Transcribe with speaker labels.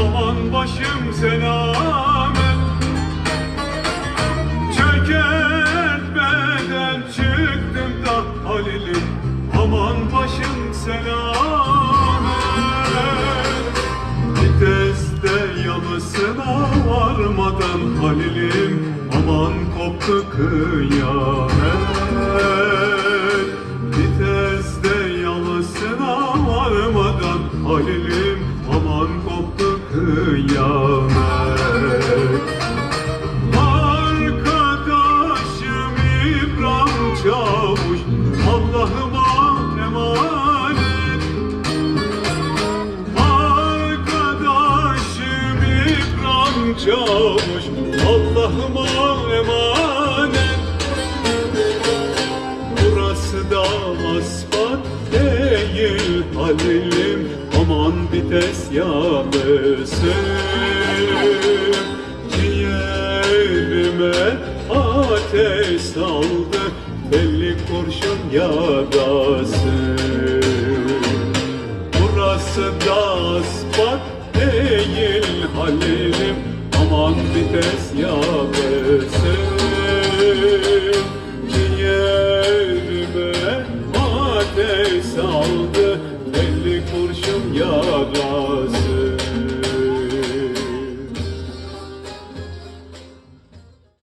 Speaker 1: aman başım selamet Çökertmeden çıktım da Halil'im aman başım selamet Viteste yanısına varmadan Halil'im aman koptu kıyamet Allah'ıma emanet. Arkadaşım İbrahim Çavuş Allah'ıma emanet. Burası da asfalt değil Halil'im Aman vites yağlısın Ciğerime ateş saldı kurşun yakası Burası da asfalt değil halim Aman vites yakası Ciğerime ateş aldı Deli kurşun yakası